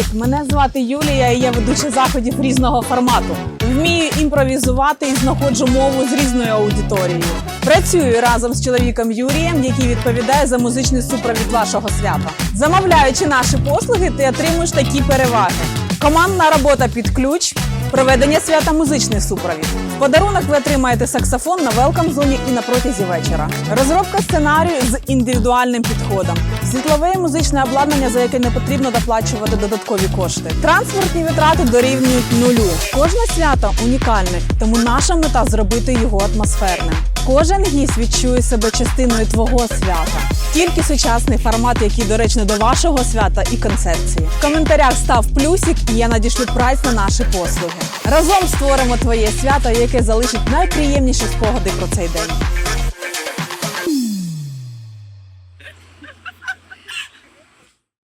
Привіт! Мене звати Юлія, і я ведуча заходів різного формату. Вмію імпровізувати і знаходжу мову з різною аудиторією. Працюю разом з чоловіком Юрієм, який відповідає за музичний супровід вашого свята. Замовляючи наші послуги, ти отримуєш такі переваги: командна робота під ключ, проведення свята музичний супровід. Подарунок ви отримаєте саксофон на велкам зоні і на протязі вечора. Розробка сценарію з індивідуальним підходом, світлове і музичне обладнання, за яке не потрібно доплачувати додаткові кошти. Транспортні витрати дорівнюють нулю. Кожне свято унікальне, тому наша мета зробити його атмосферним. Кожен гість відчує себе частиною твого свята. Тільки сучасний формат, який доречний до вашого свята і концепції. В коментарях став плюсик, і я надішлю прайс на наші послуги. Разом створимо твоє свято, яке залишить найприємніші спогади про цей день.